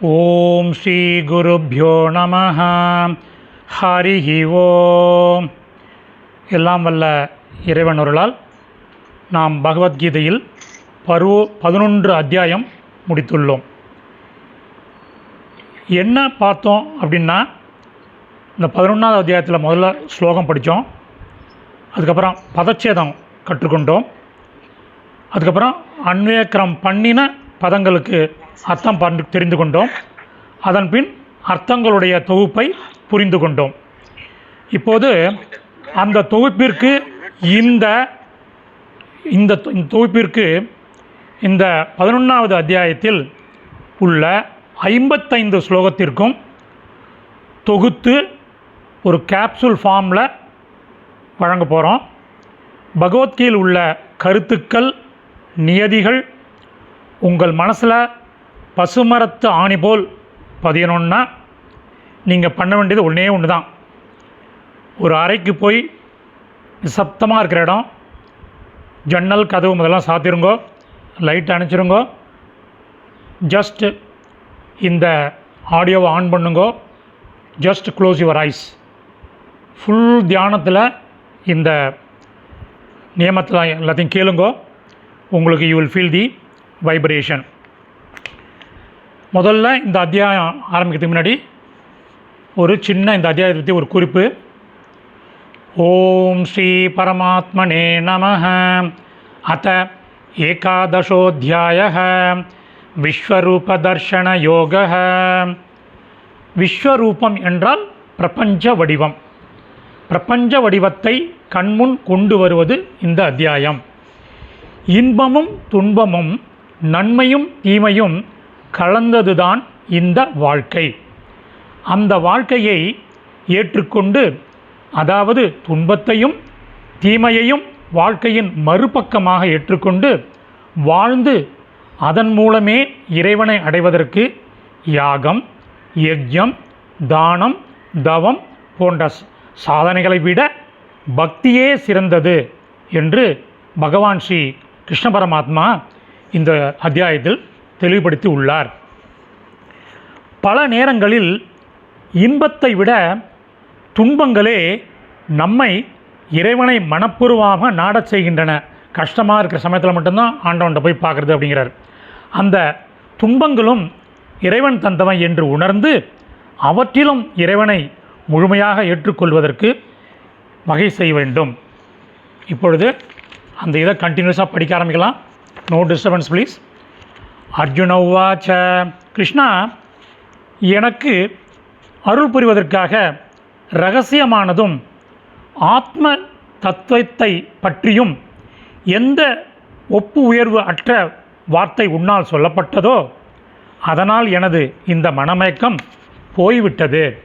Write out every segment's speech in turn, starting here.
ஓம் ஸ்ரீ குருப்யோ நம ஹரிஹி ஓம் எல்லாம் வல்ல இறைவனொருளால் நாம் பகவத்கீதையில் பருவ பதினொன்று அத்தியாயம் முடித்துள்ளோம். என்ன பார்த்தோம் அப்படின்னா இந்த பதினொன்றாவது அத்தியாயத்தில் முதல்ல ஸ்லோகம் படித்தோம். அதுக்கப்புறம் பதச்சேதம் கற்றுக்கொண்டோம். அதுக்கப்புறம் அன்வேக்கிரம் பண்ணின பதங்களுக்கு அர்த்தம் பண்டு தெரிந்து கொண்டோம். அதன் பின் அர்த்தங்களுடைய தொகுப்பை புரிந்து கொண்டோம். இப்போது அந்த தொகுப்பிற்கு இந்த இந்த தொ- இந்த தொகுப்பிற்கு இந்த பதினொன்றாவது அத்தியாயத்தில் உள்ள ஐம்பத்தைந்து ஸ்லோகத்திற்கும் தொகுத்து ஒரு கேப்சூல் ஃபார்மில் வழங்க போகிறோம் பகவத்கீதையில் உள்ள கருத்துக்கள் நியதிகள் உங்கள் மனசில் பசுமரத்து ஆணி போல் பதியணுன்னா நீங்கள் பண்ண வேண்டியது ஒன்றே ஒன்று தான் ஒரு அறைக்கு போய் நிசப்தமாக இருக்கிற இடம் ஜன்னல் கதவு முதல்லாம் சாத்திருங்கோ லைட் அணைச்சிருங்கோ ஜஸ்ட்டு இந்த ஆடியோவை ஆன் பண்ணுங்கோ just close your eyes full தியானத்தில் இந்த நியமத்தில் எல்லாத்தையும் கேளுங்கோ உங்களுக்கு you will feel the vibration முதல்ல இந்த அத்தியாயம் ஆரம்பிக்கிறதுக்கு முன்னாடி ஒரு சின்ன இந்த அத்தியாயத்தை பற்றி ஒரு குறிப்பு. ஓம் ஸ்ரீ பரமாத்மனே நம அத்த ஏகாதசோத்தியாய விஸ்வரூபதர்ஷன யோக விஸ்வரூபம் என்றால் பிரபஞ்ச வடிவம். பிரபஞ்ச வடிவத்தை கண்முன் கொண்டு வருவது இந்த அத்தியாயம். இன்பமும் துன்பமும் நன்மையும் தீமையும் கலந்ததுதான் இந்த வாழ்க்கை. அந்த வாழ்க்கையை ஏற்றுக்கொண்டு அதாவது துன்பத்தையும் தீமையையும் வாழ்க்கையின் மறுபக்கமாக ஏற்றுக்கொண்டு வாழ்ந்து அதன் மூலமே இறைவனை அடைவதற்கு யாகம் யஜ்யம் தானம் தவம் போன்ற சாதனைகளை விட பக்தியே சிறந்தது என்று பகவான் ஸ்ரீ கிருஷ்ண பரமாத்மா இந்த அத்தியாயத்தில் தெளிவுபடுத்தி உள்ளார் பல நேரங்களில் இன்பத்தை விட துன்பங்களே நம்மை இறைவனை மனப்பூர்வமாக நாடச் செய்கின்றன. கஷ்டமாக இருக்கிற சமயத்தில் மட்டும்தான் ஆண்டவன்கிட்ட போய் பார்க்குறது அப்படிங்கிறார். அந்த துன்பங்களும் இறைவன் தந்தவன் என்று உணர்ந்து அவற்றிலும் இறைவனை முழுமையாக ஏற்றுக்கொள்வதற்கு வகை செய்ய வேண்டும். இப்பொழுது அந்த இதை கண்டினியூஸாக படிக்க ஆரம்பிக்கலாம். நோ டிஸ்டர்பன்ஸ் ப்ளீஸ் அர்ஜுன உவாச்ச. கிருஷ்ணா எனக்கு அருள் புரிவதற்காக ரகசியமானதும் ஆத்ம தத்துவத்தை பற்றியும் எந்த ஒப்பு உயர்வு அற்ற வார்த்தை உன்னால் சொல்லப்பட்டதோ அதனால் எனது இந்த மனமயக்கம் போய்விட்டது.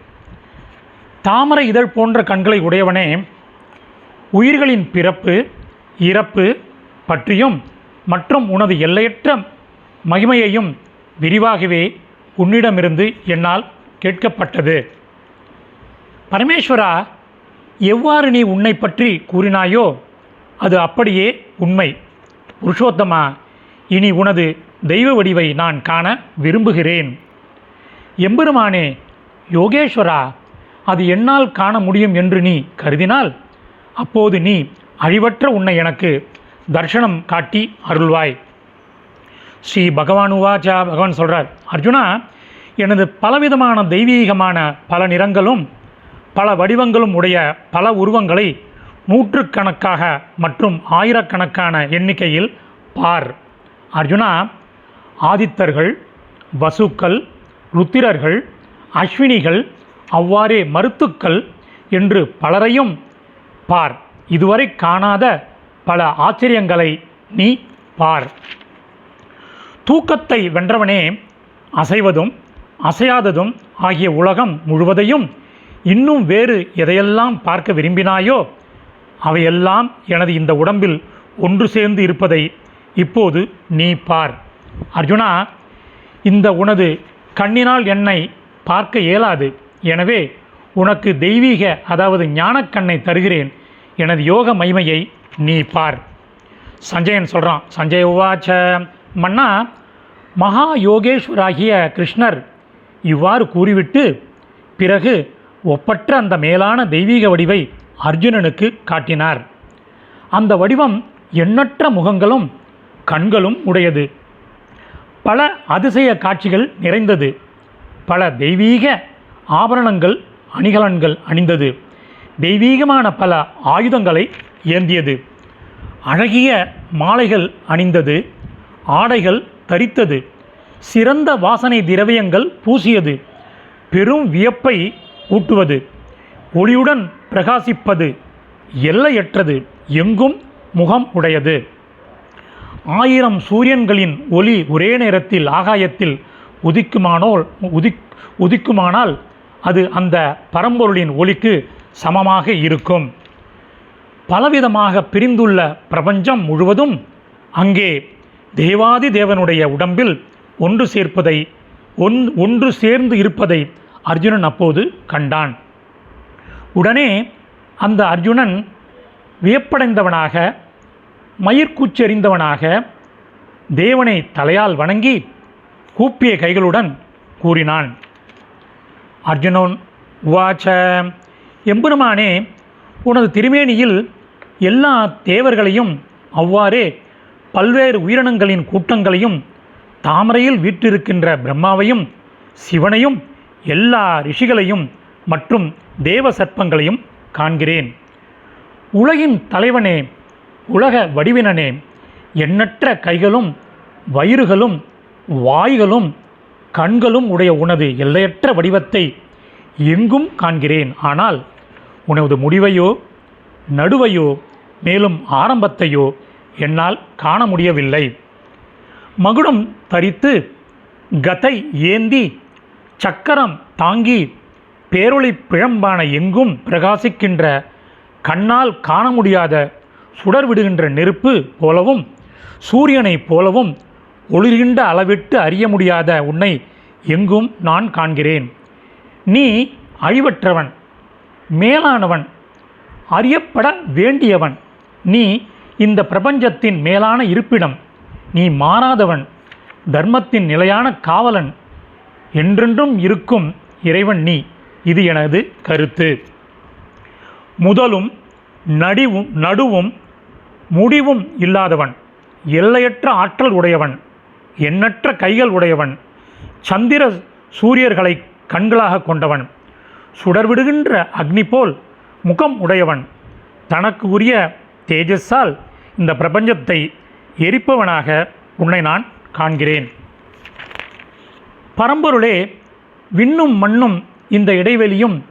தாமரை இதழ் போன்ற கண்களை உடையவனே உயிர்களின் பிறப்பு இறப்பு பற்றியும் மற்றும் உனது எல்லையற்ற மகிமையையும் விரிவாகவே உன்னிடமிருந்து என்னால் கேட்கப்பட்டது. பரமேஸ்வரா எவ்வாறு நீ உன்னை பற்றி கூறினாயோ அது அப்படியே உண்மை. புருஷோத்தமா இனி உனது தெய்வ வடிவை நான் காண விரும்புகிறேன். எம்பெருமானே யோகேஸ்வரா அது என்னால் காண முடியும் என்று நீ கருதினால் அப்போது நீ அழிவற்ற உன்னை எனக்கு தர்ஷனம் காட்டி அருள்வாய். ஸ்ரீ பகவான் உவாச்சா பகவான் சொல்கிறார் அர்ஜுனா எனது பலவிதமான தெய்வீகமான பல நிறங்களும் பல வடிவங்களும் உடைய பல உருவங்களை நூற்றுக்கணக்காக மற்றும் ஆயிரக்கணக்கான எண்ணிக்கையில் பார். அர்ஜுனா ஆதித்தர்கள் வசுக்கள் ருத்திரர்கள் அஸ்வினிகள் அவ்வாறே மருத்துக்கள் என்று பலரையும் பார். இதுவரை காணாத பல ஆச்சரியங்களை நீ பார். தூக்கத்தை வென்றவனே அசைவதும் அசையாததும் ஆகிய உலகம் முழுவதையும் இன்னும் வேறு எதையெல்லாம் பார்க்க விரும்பினாயோ அவையெல்லாம் எனது இந்த உடம்பில் ஒன்று சேர்ந்து இருப்பதை இப்போது நீ பார். அர்ஜுனா இந்த உனது கண்ணினால் என்னை பார்க்க இயலாது. எனவே உனக்கு தெய்வீக அதாவது ஞானக்கண்ணை தருகிறேன். எனது யோக மைமையை நீ பார். சஞ்சயன் சொல்கிறான் சஞ்சய் உவாச்ச மன்னா மகா யோகேஸ்வராகிய கிருஷ்ணர் இவ்வாறு கூறிவிட்டு பிறகு ஒப்பற்ற அந்த மேலான தெய்வீக வடிவை அர்ஜுனனுக்கு காட்டினார். அந்த வடிவம் எண்ணற்ற முகங்களும் கண்களும் உடையது. பல அதிசய காட்சிகள் நிறைந்தது. பல தெய்வீக ஆபரணங்கள் அணிகலன்கள் அணிந்தது. தெய்வீகமான பல ஆயுதங்களை ஏந்தியது. அழகிய மாலைகள் அணிந்தது. ஆடைகள் தரித்தது. சிறந்த வாசனை திரவியங்கள் பூசியது. பெரும் வியப்பை ஊட்டுவது. ஒளியுடன் பிரகாசிப்பது எல்லையற்றது. எங்கும் முகம் உடையது. ஆயிரம் சூரியன்களின் ஒளி ஒரே நேரத்தில் ஆகாயத்தில் உதிக்குமானோல் உதிக் உதிக்குமானால் அது அந்த பரம்பொருளின் ஒளிக்கு சமமாக இருக்கும். பலவிதமாக பிரிந்துள்ள பிரபஞ்சம் முழுவதும் அங்கே தேவாதி தேவனுடைய உடம்பில் ஒன்று சேர்ப்பதை ஒன் ஒன்று சேர்ந்து இருப்பதை அர்ஜுனன் அப்போது கண்டான். உடனே அந்த அர்ஜுனன் வியப்படைந்தவனாக மயிர்கூச்செறிந்தவனாக தேவனை தலையால் வணங்கி கூப்பிய கைகளுடன் கூறினான். அர்ஜுனன் உவாச்ச. எம்பெருமானே உனது திருமேனியில் எல்லா தேவர்களையும் அவ்வாறே பல்வேறு உயிரினங்களின் கூட்டங்களையும் தாமரையில் வீற்றிருக்கின்ற பிரம்மாவையும் சிவனையும் எல்லா ரிஷிகளையும் மற்றும் தேவ சர்ப்பங்களையும் காண்கிறேன். உலகின் தலைவனே உலக வடிவினனே எண்ணற்ற கைகளும் வயிறுகளும் வாய்களும் கண்களும் உடைய உனது எல்லையற்ற வடிவத்தை எங்கும் காண்கிறேன். ஆனால் உனது முடிவையோ நடுவையோ மேலும் ஆரம்பத்தையோ என்னால் காண முடியவில்லை. மகுடம் தரித்து கதை ஏந்தி சக்கரம் தாங்கி பேரொளி பிழம்பான எங்கும் பிரகாசிக்கின்ற கண்ணால் காண முடியாத சுடர் விடுகின்ற நெருப்பு போலவும் சூரியனைப் போலவும் ஒளிர்கின்ற அளவிட்டு அறிய முடியாத உன்னை எங்கும் நான் காண்கிறேன். நீ அழிவற்றவன் மேலானவன் அறியப்பட வேண்டியவன். நீ இந்த பிரபஞ்சத்தின் மேலான இருப்பிடம். நீ மாறாதவன் தர்மத்தின் நிலையான காவலன் என்றென்றும் இருக்கும் இறைவன் நீ. இது எனது கருத்து. முதலும் நடிவும் நடுவும் முடிவும் இல்லாதவன் எல்லையற்ற ஆற்றல் உடையவன் எண்ணற்ற கைகள் உடையவன் சந்திர சூரியர்களை கண்களாக கொண்டவன் சுடர்விடுகின்ற அக்னி போல் முகம் உடையவன் தனக்கு உரிய தேஜஸால் இந்த பிரபஞ்சத்தை எரிப்பவனாக உன்னை நான் காண்கிறேன். பரம்பொருளே விண்ணும் மண்ணும் இந்த இடைவெளியும்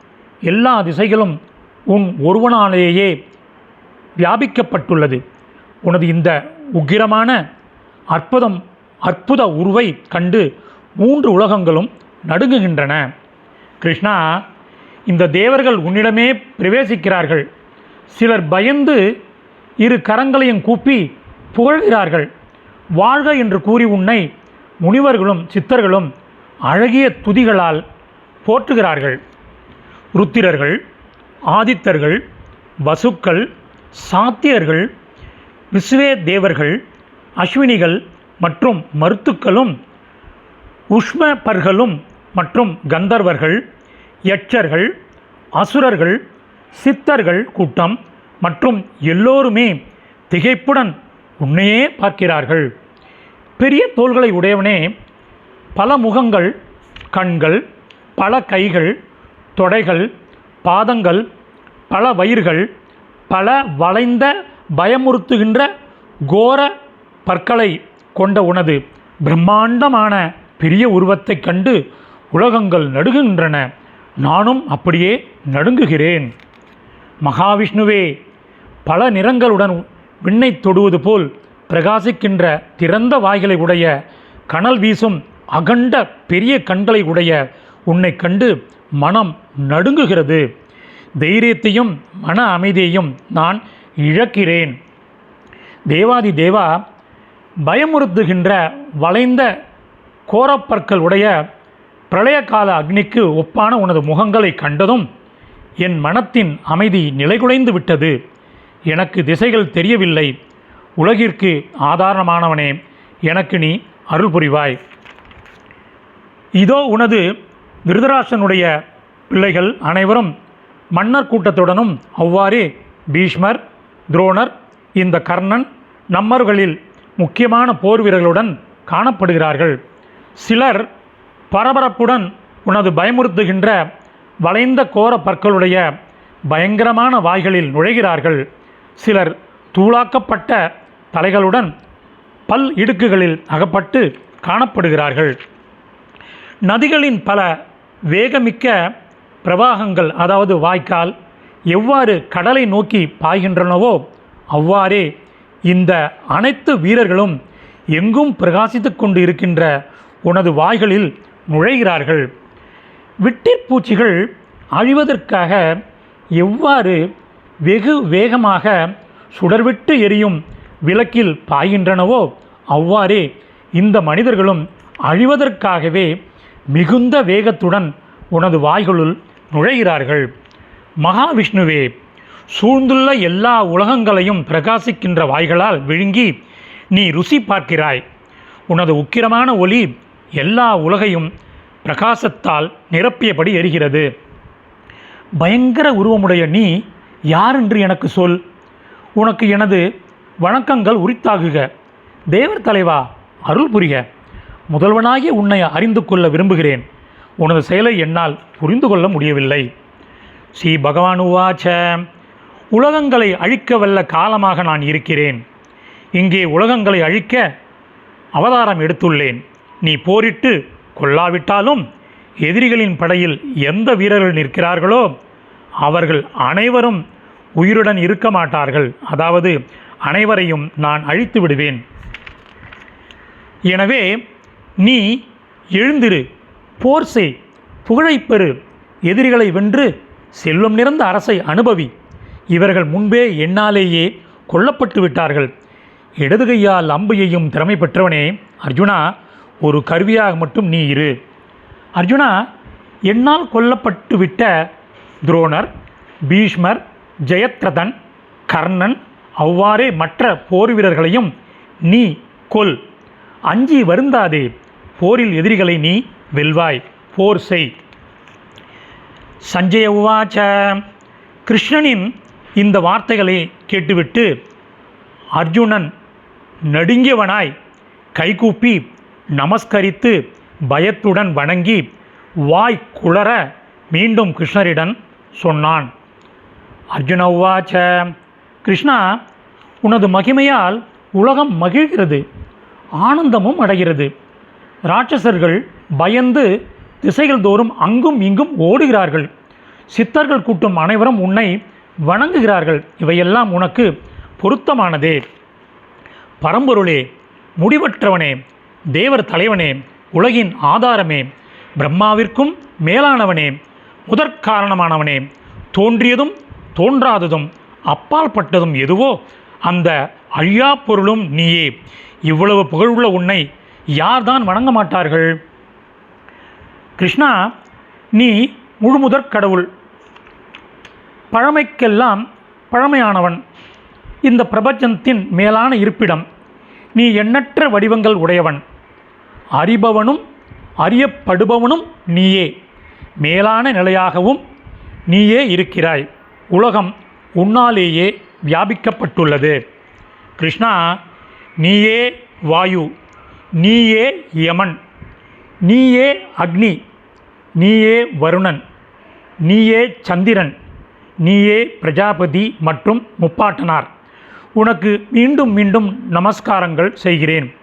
எல்லா திசைகளும் உன் ஒருவனாலேயே வியாபிக்கப்பட்டுள்ளது. உனது இந்த உக்கிரமான அற்புதம் அற்புத உருவை கண்டு மூன்று உலகங்களும் நடுங்குகின்றன. கிருஷ்ணா இந்த தேவர்கள் உன்னிடமே பிரவேசிக்கிறார்கள். சிலர் பயந்து இரு கரங்களையும் கூப்பி புகழ்கிறார்கள். வாழ்க என்று கூறி உன்னை முனிவர்களும் சித்தர்களும் அழகிய துதிகளால் போற்றுகிறார்கள். ருத்திரர்கள் ஆதித்தர்கள் வசுக்கள் சாத்தியர்கள் விஸ்வே தேவர்கள் அஸ்வினிகள் மற்றும் மருத்துக்களும் உஷ்மபர்களும் மற்றும் கந்தர்வர்கள் யட்சர்கள் அசுரர்கள் சித்தர்கள் கூட்டம் மற்றும் எல்லோருமே திகைப்புடன் உன்னையே பார்க்கிறார்கள். பெரிய தோள்களை உடையவனே பல முகங்கள் கண்கள் பல கைகள் தொடைகள் பாதங்கள் பல வயிர்கள் பல வளைந்த பயமுறுத்துகின்ற கோர பற்களை கொண்ட உனது பிரம்மாண்டமான பெரிய உருவத்தைக் கண்டு உலகங்கள் நடுங்குகின்றன. நானும் அப்படியே நடுங்குகிறேன். மகாவிஷ்ணுவே பல நிறங்களுடன் விண்ணை தொடுவது போல் பிரகாசிக்கின்ற திறந்த வாய்களை உடைய கனல் வீசும் அகண்ட பெரிய கண்களை உடைய உன்னை கண்டு மனம் நடுங்குகிறது. தைரியத்தையும் மன அமைதியையும் நான் இழக்கிறேன். தேவாதி தேவா பயமுறுத்துகின்ற வளைந்த கோரப்பற்கள் உடைய பிரளயகால அக்னிக்கு ஒப்பான உனது முகங்களை கண்டதும் என் மனத்தின் அமைதி நிலைகுலைந்து விட்டது. எனக்கு திசைகள் தெரியவில்லை. உலகிற்கு ஆதாரமானவனே எனக்கு நீ அருள் புரிவாய். இதோ உனது விருதராசனுடைய பிள்ளைகள் அனைவரும் மன்னர் கூட்டத்துடனும் அவ்வாறே பீஷ்மர் துரோணர் இந்த கர்ணன் நம்மர்களில் முக்கியமான போர் வீரர்களுடன் காணப்படுகிறார்கள். சிலர் பரபரப்புடன் உனது பயமுறுத்துகின்ற வளைந்த கோர பற்களுடைய பயங்கரமான வாய்களில் நுழைகிறார்கள். சிலர் தூளாக்கப்பட்ட தலைகளுடன் பல் இடுக்குகளில் அகப்பட்டு காணப்படுகிறார்கள். நதிகளின் பல வேகமிக்க பிரவாகங்கள் அதாவது வாய்க்கால் எவ்வாறு கடலை நோக்கி பாய்கின்றனவோ அவ்வாறே இந்த அனைத்து வீரர்களும் எங்கும் பிரகாசித்து கொண்டு இருக்கின்ற உனது வாய்களில் நுழைகிறார்கள். விட்டிற்பூச்சிகள் அழிவதற்காக எவ்வாறு வெகு வேகமாக சுடர்விட்டு எரியும் விளக்கில் பாய்கின்றனவோ அவ்வாறே இந்த மனிதர்களும் அழிவதற்காகவே மிகுந்த வேகத்துடன் உனது வாய்களுள் நுழைகிறார்கள். மகாவிஷ்ணுவே சூழ்ந்துள்ள எல்லா உலகங்களையும் பிரகாசிக்கின்ற வாய்களால் விழுங்கி நீ ருசி பார்க்கிறாய். உனது உக்கிரமான ஒளி எல்லா உலகையும் பிரகாசத்தால் நிரப்பியபடி எரிகிறது. பயங்கர உருவமுடைய நீ யார் என்று எனக்கு சொல். உனக்கு எனது வணக்கங்கள் உரித்தாகுக. தேவர் தலைவா அருள் புரிக. முதல்வனாகிய உன்னை அறிந்து கொள்ள விரும்புகிறேன். உனது செயலை என்னால் புரிந்து கொள்ள முடியவில்லை. ஸ்ரீ பகவான் உவாச்ச. உலகங்களை அழிக்க வல்ல காலமாக நான் இருக்கிறேன். இங்கே உலகங்களை அழிக்க அவதாரம் எடுத்துள்ளேன். நீ போரிட்டு கொல்லாவிட்டாலும் எதிரிகளின் படையில் எந்த வீரர்கள் நிற்கிறார்களோ அவர்கள் அனைவரும் உயிருடன் இருக்க மாட்டார்கள். அதாவது அனைவரையும் நான் அழித்து விடுவேன். எனவே நீ எழுந்திரு போர் செய் புகழைப்பெறு எதிரிகளை வென்று செல்வம் நிறந்த அரசை அனுபவி. இவர்கள் முன்பே என்னாலேயே கொல்லப்பட்டு விட்டார்கள். இடது கையால் அம்பு எய்யும் திறமை பெற்றவனே அர்ஜுனா ஒரு கருவியாக மட்டும் நீ இரு. அர்ஜுனா என்னால் கொல்லப்பட்டு விட்ட துரோணர் பீஷ்மர் ஜெயத்ரதன் கர்ணன் அவ்வாறே மற்ற போர் வீரர்களையும் நீ கொல். அஞ்சி வருந்தாதே போரில் எதிரிகளை நீ வெல்வாய் போர் செய். சஞ்சய உவாச்ச. கிருஷ்ணனின் இந்த வார்த்தைகளை கேட்டுவிட்டு அர்ஜுனன் நடுங்கியவனாய் கைகூப்பி நமஸ்கரித்து பயத்துடன் வணங்கி வாய் குளற மீண்டும் கிருஷ்ணரிடம் சொன்னான். அர்ஜுன உவாச்ச. கிருஷ்ணா உனது மகிமையால் உலகம் மகிழ்கிறது ஆனந்தமும் அடைகிறது. ராட்சசர்கள் பயந்து திசைகள் தோறும் அங்கும் இங்கும் ஓடுகிறார்கள். சித்தர்கள் கூட்டும் அனைவரும் உன்னை வணங்குகிறார்கள். இவையெல்லாம் உனக்கு பொருத்தமானதே. பரம்பொருளே முடிவற்றவனே தேவர் தலைவனே உலகின் ஆதாரமே பிரம்மாவிற்கும் மேலானவனே முதற்காரணமானவனே தோன்றியதும் தோன்றாததும் அப்பாற்பட்டதும் எதுவோ அந்த அழியா பொருளும் நீயே. இவ்வளவு புகழுள்ள உன்னை யார்தான் வணங்க மாட்டார்கள்? கிருஷ்ணா நீ முழுமுதற் கடவுள். பழமைக்கெல்லாம் பழமையானவன். இந்த பிரபஞ்சத்தின் மேலான இருப்பிடம். நீ எண்ணற்ற வடிவங்கள் உடையவன். அறிபவனும் அறியப்படுபவனும் நீயே. மேலான நிலையாகவும் நீயே இருக்கிறாய். உலகம் உன்னாலேயே வியாபிக்கப்பட்டுள்ளது. கிருஷ்ணா நீயே வாயு நீயே யமன் நீயே அக்னி நீயே வருணன் நீயே சந்திரன் நீயே பிரஜாபதி மற்றும் முப்பாட்டனார். உனக்கு மீண்டும் மீண்டும் நமஸ்காரங்கள் செய்கிறேன்.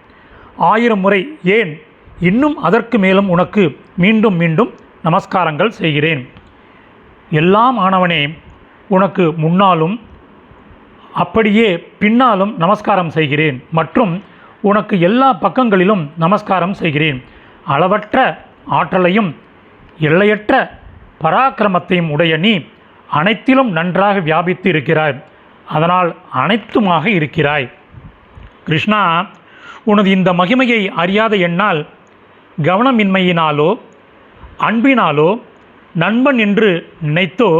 ஆயிரம் முறை ஏன்? இன்னும் அதற்கு மேலும் உனக்கு மீண்டும் மீண்டும் நமஸ்காரங்கள் செய்கிறேன். எல்லாம் ஆனவனே உனக்கு முன்னாலும் அப்படியே பின்னாலும் நமஸ்காரம் செய்கிறேன். மற்றும் உனக்கு எல்லா பக்கங்களிலும் நமஸ்காரம் செய்கிறேன். அளவற்ற ஆற்றலையும் எல்லையற்ற பராக்கிரமத்தையும் உடைய நீ அனைத்திலும் நன்றாக வியாபித்து இருக்கிறாய். அதனால் அனைத்துமாக இருக்கிறாய். கிருஷ்ணா உனது இந்த மகிமையை அறியாத என்னால் கவனமின்மையினாலோ அன்பினாலோ நண்பன் என்று நினைத்தோ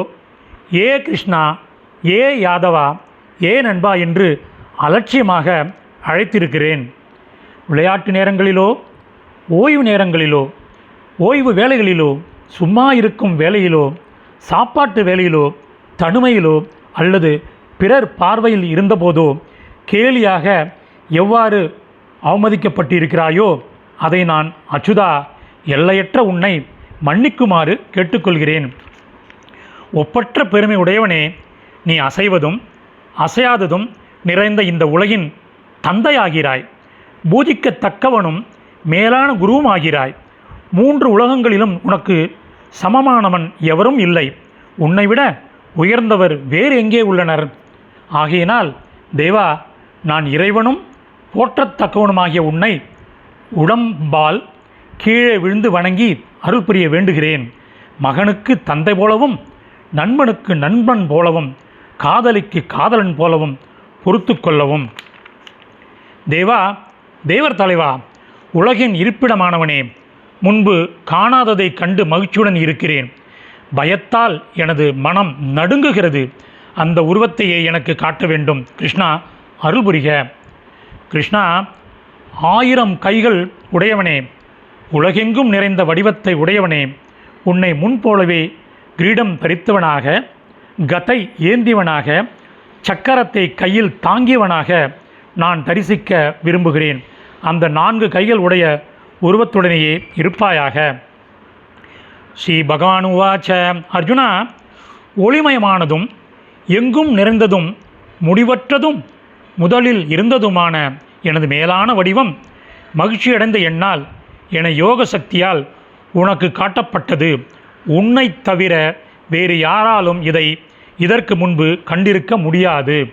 ஏ கிருஷ்ணா ஏ யாதவா ஏ நண்பா என்று அலட்சியமாக அழைத்திருக்கிறேன். விளையாட்டு நேரங்களிலோ ஓய்வு நேரங்களிலோ ஓய்வு வேலைகளிலோ சும்மா இருக்கும் வேலையிலோ சாப்பாட்டு வேலையிலோ தனிமையிலோ அல்லது பிறர் பார்வையில் இருந்தபோதோ கேலியாக எவ்வாறு அவமதிக்கப்பட்டிருக்கிறாயோ அதை நான் அச்சுதா எல்லையற்ற உன்னை மன்னிக்குமாறு கேட்டுக்கொள்கிறேன். ஒப்பற்ற பெருமை உடையவனே நீ அசைவதும் அசையாததும் நிறைந்த இந்த உலகின் தந்தையாகிறாய். பூஜிக்கத்தக்கவனும் மேலான குருவும் ஆகிறாய் மூன்று உலகங்களிலும் உனக்கு சமமானவன் எவரும் இல்லை. உன்னை விட உயர்ந்தவர் வேறு எங்கே உள்ளனர்? ஆகையினால் தேவா நான் இறைவனும் போற்றத்தக்கவனுமாகிய உன்னை உடம்பால் கீழே விழுந்து வணங்கி அருள் புரிய வேண்டுகிறேன். மகனுக்கு தந்தை போலவும் நண்பனுக்கு நண்பன் போலவும் காதலிக்கு காதலன் போலவும் பொறுத்து கொள்ளவும். தேவா தேவர் தலைவா உலகின் இருப்பிடமானவனே முன்பு காணாததை கண்டு மகிழ்ச்சியுடன் இருக்கிறேன். பயத்தால் எனது மனம் நடுங்குகிறது. அந்த உருவத்தையே எனக்கு காட்ட வேண்டும். கிருஷ்ணா அருள் புரிக. கிருஷ்ணா ஆயிரம் கைகள் உடையவனே உலகெங்கும் நிறைந்த வடிவத்தை உடையவனே உன்னை முன்போலவே கிரீடம் தரித்தவனாக கதை ஏந்தியவனாக சக்கரத்தை கையில் தாங்கியவனாக நான் தரிசிக்க விரும்புகிறேன். அந்த நான்கு கைகள் உடைய உருவத்துடனேயே இருப்பாயாக. ஸ்ரீ பகவான் உவாச்ச. அர்ஜுனா ஒளிமயமானதும் எங்கும் நிறைந்ததும் முடிவற்றதும் முதலில் இருந்ததுமான எனது மேலான வடிவம் மகிழ்ச்சியடைந்த என்னால் என யோக சக்தியால் உனக்கு காட்டப்பட்டது. உன்னைத் தவிர வேறு யாராலும் இதை இதற்கு முன்பு கண்டிருக்க முடியாது.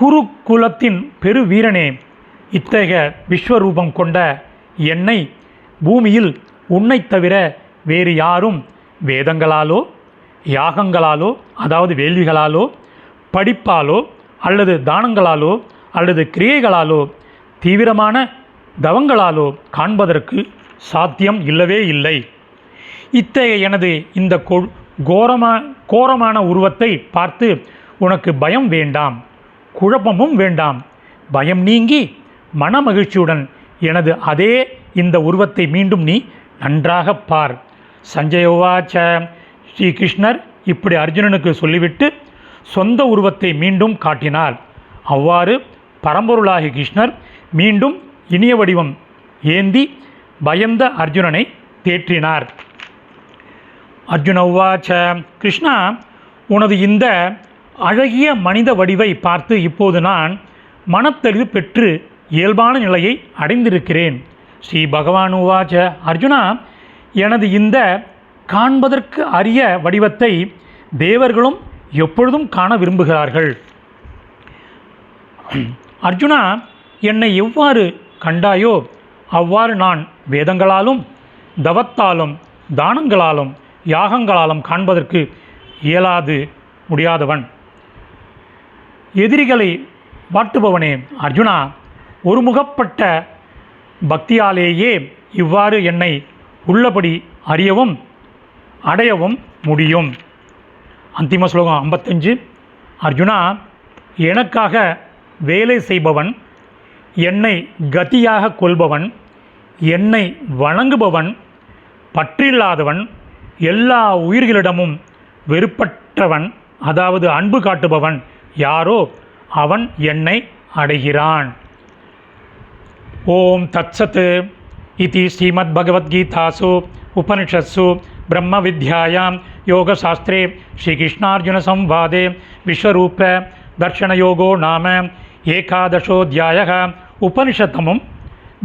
குருகுலத்தின் பெருவீரனே இத்தகைய விஸ்வரூபம் கொண்ட என்னை பூமியில் உன்னைத் தவிர வேறு யாரும் வேதங்களாலோ யாகங்களாலோ அதாவது வேள்விகளாலோ படிப்பாலோ அல்லது தானங்களாலோ அல்லது கிரியைகளாலோ தீவிரமான தவங்களாலோ காண்பதற்கு சாத்தியம் இல்லவே இல்லை. இத்தகைய எனது இந்த கொ கோரமா கோரமான உருவத்தை பார்த்து உனக்கு பயம் வேண்டாம் குழப்பமும் வேண்டாம். பயம் நீங்கி மனமகிழ்ச்சியுடன் எனது அதே இந்த உருவத்தை மீண்டும் நீ நன்றாக பார். சஞ்சயோவாச்ச. ஸ்ரீகிருஷ்ணர் இப்படி அர்ஜுனனுக்கு சொல்லிவிட்டு சொந்த உருவத்தை மீண்டும் காட்டினார். அவ்வாறு பரம்பொருளாகி கிருஷ்ணர் மீண்டும் இனிய வடிவம் ஏந்தி பயந்த அர்ஜுனனை தேற்றினார். அர்ஜுன உவாச்ச. கிருஷ்ணா உனது இந்த அழகிய மனித வடிவை பார்த்து இப்போது நான் மனத்தெளிவு பெற்று இயல்பான நிலையை அடைந்திருக்கிறேன். ஸ்ரீ பகவான் உவாச்ச. அர்ஜுனா எனது இந்த காண்பதற்கு அரிய வடிவத்தை தேவர்களும் எப்பொழுதும் காண விரும்புகிறார்கள். அர்ஜுனா என்னை எவ்வாறு கண்டாயோ அவ்வாறு நான் வேதங்களாலும் தவத்தாலும் தானங்களாலும் யாகங்களாலும் காண்பதற்கு இயலாது முடியாதவன். எதிரிகளை வாட்டுபவனே அர்ஜுனா ஒருமுகப்பட்ட பக்தியாலேயே இவ்வாறு என்னை உள்ளபடி அறியவும் அடையவும் முடியும். அந்திம ஸ்லோகம் ஐம்பத்தஞ்சு. அர்ஜுனா எனக்காக வேலை செய்பவன் என்னை கதியாக கொள்பவன் என்னை வணங்குபவன் பற்றில்லாதவன் எல்லா உயிர்களிடமும் வெறுப்பற்றவன் அதாவது அன்பு காட்டுபவன் யாரோ அவன் என்னை அடைகிறான். ஓம் தத்சத்து இது ஸ்ரீமத் பகவத்கீதாசு உபனிஷத்சு பிரம்ம வித்யாயாம் யோகசாஸ்திரே ஸ்ரீகிருஷ்ணார்ஜுனசம்வாதே விஸ்வரூப தர்ஷனயோகோ நாம ஏகாதசோத்தியாய உபனிஷத்தமும்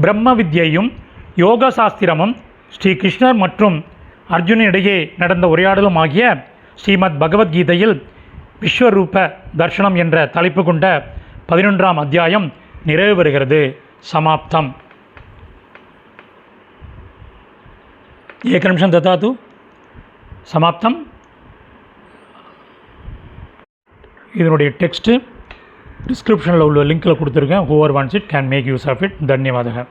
பிரம்ம வித்யையும் யோக சாஸ்திரமும் மற்றும் அர்ஜுனிடையே நடந்த உரையாடலும் ஆகிய ஸ்ரீமத் பகவத்கீதையில் விஸ்வரூப தர்ஷனம் என்ற தலைப்பு கொண்ட பதினொன்றாம் அத்தியாயம் நிறைவு பெறுகிறது. சமாப்தம். ஏக நிமிஷம் ததாத்து சமாப்தம். இதனுடைய டெக்ஸ்ட்டு டிஸ்கிரிப்ஷனில் உள்ள லிங்க்கில் கொடுத்துருக்கேன். Whoever wants it can make use of it தன்யவாதகம்